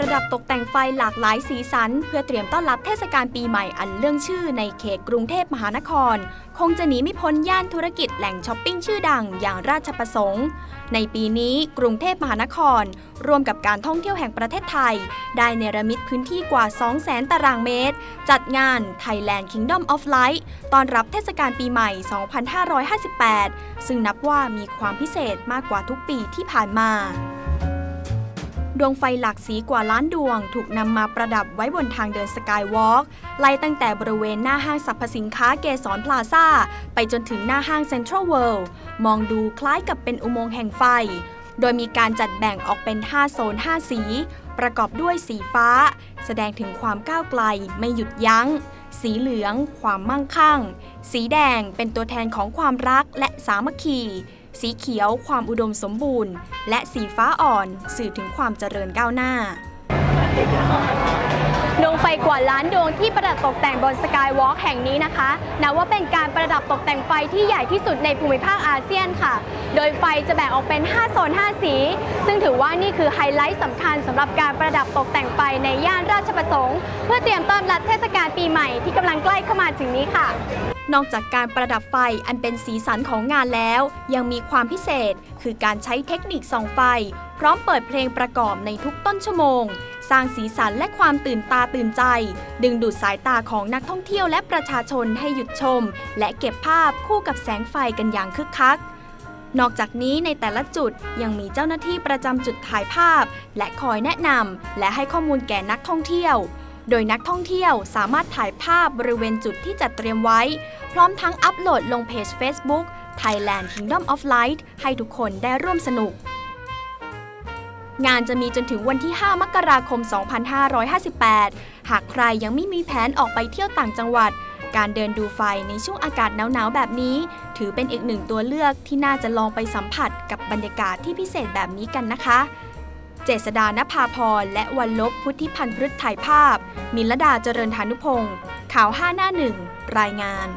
ประดับตกแต่งไฟหลากหลายสีสัน เพื่อเตรียมต้อนรับเทศกาลปีใหม่อันเรื่องชื่อในเขตกรุงเทพมหานคร คงจะหนีไม่พ้นย่านธุรกิจแหล่งช้อปปิ้งชื่อดังอย่างราชประสงค์ ในปีนี้กรุงเทพมหานคร ร่วมกับการท่องเที่ยวแห่งประเทศไทย ได้เนรมิตพื้นที่กว่า 200,000 ตารางเมตร จัดงาน Thailand Kingdom of Light ตอนรับเทศกาลปีใหม่ 2558 ซึ่งนับว่ามีความพิเศษมากกว่าทุกปีที่ผ่านมา ดวงไฟหลากสีกว่าล้านดวง ถูกนำมาประดับไว้บนทางเดินสกายวอล์กไล่ตั้งแต่บริเวณหน้าห้างสรรพสินค้าเกสรพลาซ่า ไปจนถึงหน้าห้างเซ็นทรัลเวิลด์มองดูคล้ายกับเป็นอุโมงค์แห่งไฟ โดยมีการจัดแบ่งออกเป็น 5 โซน 5 สี ประกอบด้วยสีฟ้า แสดงถึงความก้าวไกลไม่หยุดยัง้ง สีเหลือง ความมั่งคั่ง สีแดงเป็นตัวแทนของความรักและสามัคคี สีเขียวความอุดมสมบูรณ์ และสีฟ้าอ่อนสื่อถึงความเจริญก้าวหน้าดวงไฟกว่าล้านดวงที่ประดับตกแต่งบนสกายวอล์กแห่งนี้นะคะนับว่าเป็นการประดับตกแต่งไฟที่ใหญ่ที่สุดในภูมิภาคอาเซียนค่ะ โดยไฟจะแบ่งออกเป็น 5 โซน 5 สี ซึ่งถือว่านี่คือไฮไลท์สำคัญสำหรับการประดับตกแต่งไฟในย่านราชประสงค์ เพื่อเตรียมต้อนรับเทศกาลปีใหม่ที่กำลังใกล้เข้ามาถึงนี้ค่ะ นอกจากการประดับไฟอันเป็นสีสันของงานแล้ว ยังมีความพิเศษ คือการใช้เทคนิคส่องไฟ พร้อมเปิดเพลงประกอบในทุกต้นชั่วโมง สร้างสีสันและความตื่นตาตื่นใจ ดึงดูดสายตาของนักท่องเที่ยวและประชาชนให้หยุดชม และเก็บภาพคู่กับแสงไฟกันอย่างคึกคักนอกจากนี้ในแต่ละจุดยังมีเจ้าหน้าที่ประจำจุดถ่ายภาพ และคอยแนะนำและให้ข้อมูลแก่นักท่องเที่ยว โดยนักท่องเที่ยวสามารถถ่ายภาพบริเวณจุดที่จัดเตรียมไว้ พร้อมทั้งอัปโหลดลงเพจ Facebook Thailand Kingdom of Light ให้ทุกคนได้ร่วมสนุก งานจะมีจนถึงวันที่ 5 มกราคม 2558 หากใครยังไม่มีแผนออกไปเที่ยวต่างจังหวัด การเดินดูไฟในช่วงอากาศหนาวๆแบบนี้ ถือเป็นอีกหนึ่งตัวเลือกที่น่าจะลองไปสัมผัสกับบรรยากาศที่พิเศษแบบนี้กันนะคะ เจษดานภาพร และวันลบพุทธิพันธ์พฤทธถ่ายภาพ มิลดาเจริญธานุพงศ์ข่าว5หน้าหนึ่งรายงาน